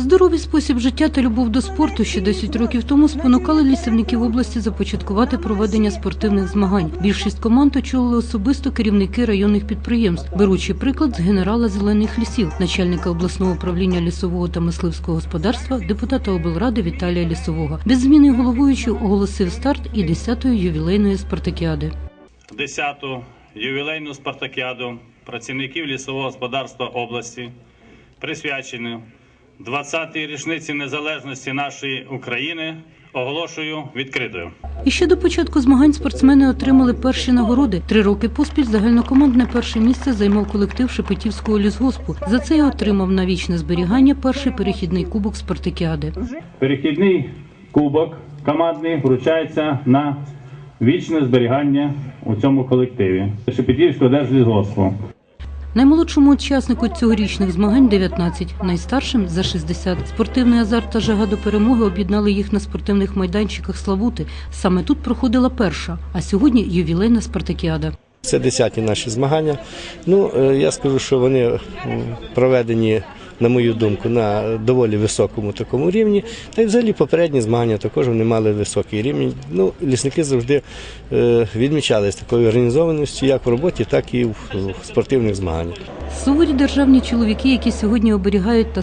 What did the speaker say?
Здоровий спосіб життя та любов до спорту ще 10 років тому спонукали лісівників області започаткувати проведення спортивних змагань. Більшість команд очолили особисто керівники районних підприємств, беручи приклад з генерала зелених лісів, начальника обласного управління лісового та мисливського господарства, депутата облради Віталія Лісового. Без зміни головуючий оголосив старт і 10-ї ювілейної спартакіади. 10-ту ювілейну спартакіаду працівників лісового господарства області, присвячену 20-й річниці незалежності нашої України, оголошую відкритою. І ще до початку змагань спортсмени отримали перші нагороди. Три роки поспіль загальнокомандне перше місце займав колектив Шепетівського лісгоспу. За це й отримав на вічне зберігання перший перехідний кубок спартакіади. Перехідний кубок командний вручається на вічне зберігання у цьому колективі Шепетівського держлісгоспу. Наймолодшому учаснику цьогорічних змагань 19, найстаршим за 60. Спортивний азарт та жага до перемоги об'єднали їх на спортивних майданчиках Славути. Саме тут проходила перша, а сьогодні ювілейна спартакіада. Це десяті наші змагання. Ну, е, я скажу, що вони проведені, на мою думку, на доволі високому такому рівні. Та й взагалі попередні змагання також вони мали високий рівень. Ну, лісники завжди е, відмічались такою організованістю як в роботі, так і в, спортивних змаганнях. Суворі державні чоловіки, які сьогодні оберігають та